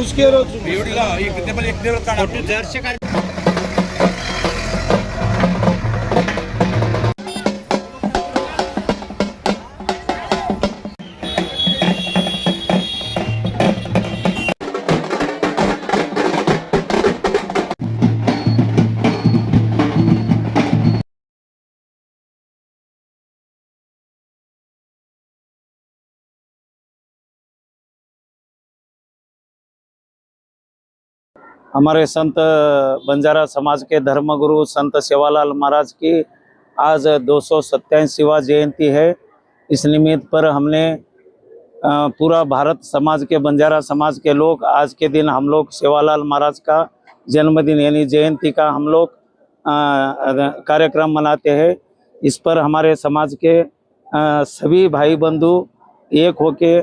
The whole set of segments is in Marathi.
उसके रोज एवढीला एक टेबल एक टेबल काढा. जरशे काय हमारे संत बंजारा समाज के धर्मगुरु संत सेवालाल महाराज की आज दो सौ जयंती है। इस निमित्त पर हमने पूरा भारत समाज के बंजारा समाज के लोग आज के दिन हम लोग सेवालाल महाराज का जन्मदिन यानी जयंती का हम लोग कार्यक्रम मनाते हैं। इस पर हमारे समाज के अ, सभी भाई बंधु एक होके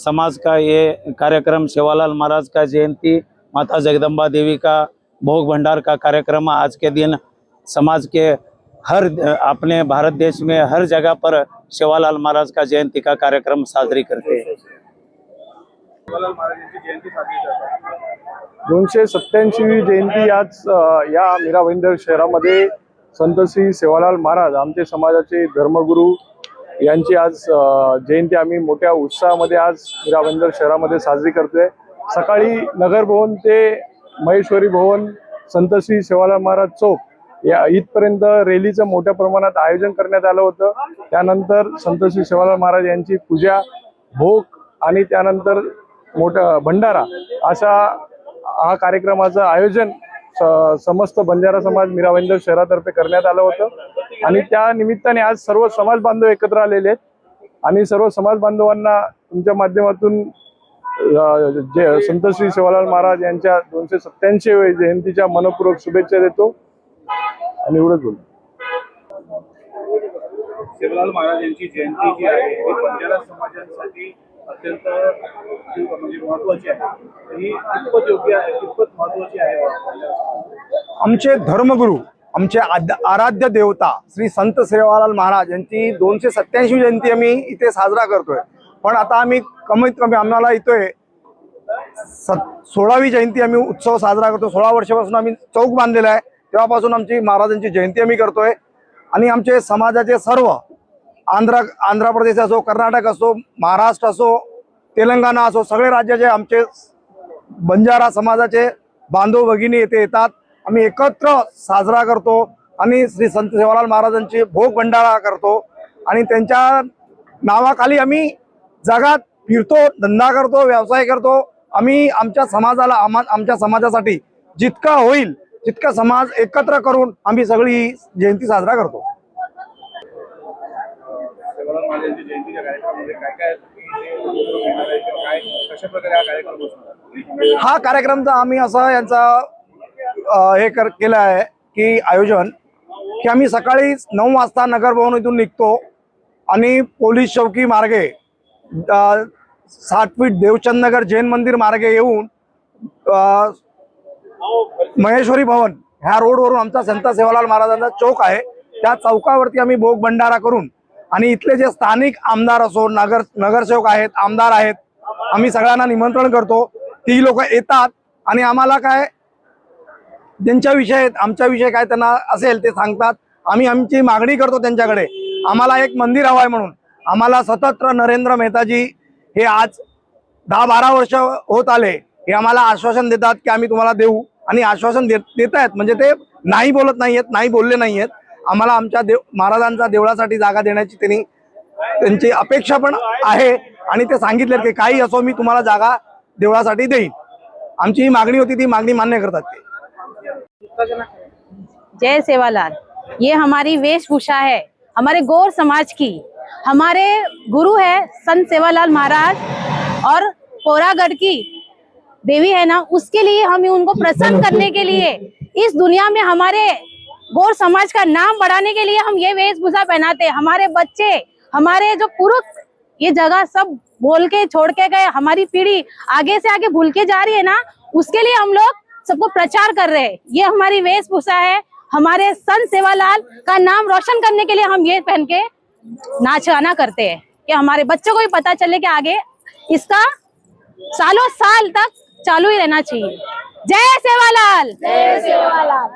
समाज का ये कार्यक्रम सेवालाल महाराज का जयंती माता जगदम्बा देवी का भोग भंडार का कार्यक्रम आज के दिन समाज के हर अपने भारत देश में हर जगह पर सेवालाल महाराज का जयंती का कार्यक्रम साजरी करते हैं। दोनशे सत्याऐंशी जयंती आज या मीरा भाईंदर शहरामध्ये संत श्री सेवालाल महाराज आमचे समाजाचे धर्मगुरू यांची आज जयंती आम्ही मोठ्या उत्साहामध्ये आज मीरा भाईंदर शहरामध्ये साजरी करतोय. सकाळी नगर भवन ते महेश्वरी भवन संत श्री सेवालाल महाराज चौक या इथपर्यंत रॅलीचं मोठ्या प्रमाणात आयोजन करण्यात आलं होतं. त्यानंतर संत श्री सेवालाल महाराज यांची पूजा भोग आणि त्यानंतर मोठा भंडारा अशा हा कार्यक्रमाचं आयोजन समस्त बंजारा समाज मीराबंदर शहरातर्फे करण्यात आलं होतं. आणि त्या निमित्ताने आज सर्व समाज बांधव एकत्र आलेले आहेत. आणि सर्व समाज बांधवांना तुमच्या माध्यमातून जे संत श्री सेवालाल महाराज यांच्या दोनशे सत्याऐंशी जयंतीच्या मनपूर्वक शुभेच्छा देतो आणि एवढंच बोलतो सेवालाल महाराज यांची जयंती जी आहे ही बंजारा समाजासाठी अत्यंत म्हणजे महत्वाची आहे. ही कितपत योग्य आहे कितपत महत्वाची आहे? आमचे धर्मगुरू आमचे आद- आराध्य देवता श्री संत सेवालाल महाराज यांची दोनशे सत्याऐंशी जयंती आम्ही इथे साजरा करतोय. पण आता आम्ही कमीत कमी आम्हाला इथोय सत सोळावी जयंती आम्ही उत्सव साजरा करतो. सोळा वर्षापासून आम्ही चौक बांधलेला आहे. तेव्हापासून आमची महाराजांची जयंती आम्ही करतोय. आणि आमचे समाजाचे सर्व आंध्र आंध्र प्रदेश असो कर्नाटक असो महाराष्ट्र असो तेलंगणा असो सगळे राज्याचे आमचे बंजारा समाजाचे बांधव भगिनी येथे येतात. आम्ही एकत्र साजरा करतो आणि श्री संत सेवालाल महाराजांची भोग भंडारा करतो. आणि त्यांच्या नावाखाली आम्ही जगात फिरतो धंदा करतो व्यवसाय करतो. आम्ही आमच्या समाजाला आम्हा आमच्या समाजासाठी जितका होईल तितका समाज एकत्र करून आम्ही सगळी जयंती साजरा करतो. हा कार्यक्रमचा आम्ही असा यांचा हे कर केलं आहे की आयोजन की आम्ही सकाळी नऊ वाजता नगर भवन इथून निघतो आणि पोलीस चौकी मार्गे सात साठ फीट देवचंद नगर जैन मंदिर मार्गे येऊन महेश्वरी भवन ह्या रोडवरून आमचा संत सेवालाल महाराजांचा चौक आहे. त्या चौकावरती आम्ही भोग भंडारा करून आणि इथले जे स्थानिक आमदार असो नगर नगरसेवक आहेत आमदार आहेत आम्ही सगळ्यांना निमंत्रण करतो. ती लोक येतात आणि आम्हाला काय ज्यांच्याविषयी आमच्याविषयी काय त्यांना असेल ते सांगतात. आम्ही आमची मागणी करतो त्यांच्याकडे. आम्हाला एक मंदिर हवं आहे म्हणून. आम्हाला सतत नरेंद्र मेहताजी हे आज दहा बारा वर्ष होत आले. हे आम्हाला आश्वासन देतात की आम्ही तुम्हाला देऊ. आणि आश्वासन देत देत आहेत म्हणजे ते नाही बोलत नाही आहेत नाही बोलले नाही आहेत आम्हाला आमच्या देव महाराजांचा देवळासाठी जागा देण्याची त्यांनी त्यांची अपेक्षा पण आहे. आणि ते सांगितले की काही असो मी तुम्हाला जागा देवळासाठी देईन. आमची ही मागणी होती ती मागणी मान्य करतात ते. जय सेवालाल. ये हमारी वेशभूषा है. हमारे गौर समाज की. हमारे गुरु है संत सेवालाल महाराज और पोरागढ़ की देवी है ना उसके लिए हम उनको प्रसन्न करने के लिए इस दुनिया में हमारे गौर समाज का नाम बढ़ाने के लिए हम ये वेशभूषा पहनाते हैं। हमारे बच्चे हमारे जो पुरुष ये जगह सब बोल के छोड़ के गए हमारी पीढ़ी आगे से आगे भूल के जा रही है ना उसके लिए हम लोग सबको प्रचार कर रहे हैं। ये हमारी वेशभूषा है। हमारे संत सेवालाल का नाम रोशन करने के लिए हम ये पहन के नाच गाना करते हैं। कि हमारे बच्चों को भी पता चले कि आगे इसका सालों साल तक चालू ही रहना चाहिए। जय सेवालाल। जय सेवालाल?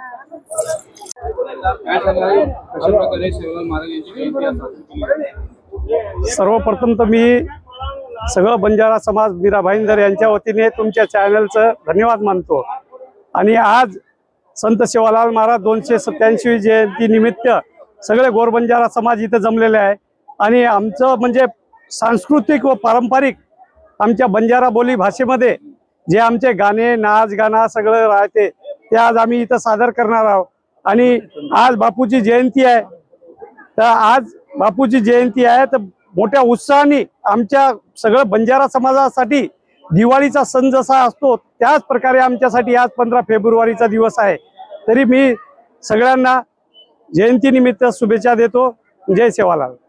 सर्वप्रथम तर मी सगळं बंजारा समाज मीरा भाईंदर यांच्या वतीने तुमच्या चॅनलचं धन्यवाद मानतो. आणि आज संत सेवालाल महाराज दोनशे सत्याऐंशी जयंती निमित्त सगळे गोरबंजारा समाज इथं जमलेले आहे. आणि आमचं म्हणजे सांस्कृतिक व पारंपरिक आमच्या बंजारा बोली भाषेमध्ये जे आमचे गाणे नाच गाणं सगळं राहते ते आज आम्ही इथं सादर करणार आहोत. आणि आज बापूची जयंती आहे. तर आज बापूची जयंती आहे. तर मोठ्या उत्साहाने आमच्या सगळं बंजारा समाजासाठी दिवाळीचा सण जसा असतो त्याच प्रकारे आमच्यासाठी आज पंधरा फेब्रुवारीचा दिवस आहे. तरी मी सगळ्यांना जयंतीनिमित्त शुभेच्छा देतो. जय सेवालाल.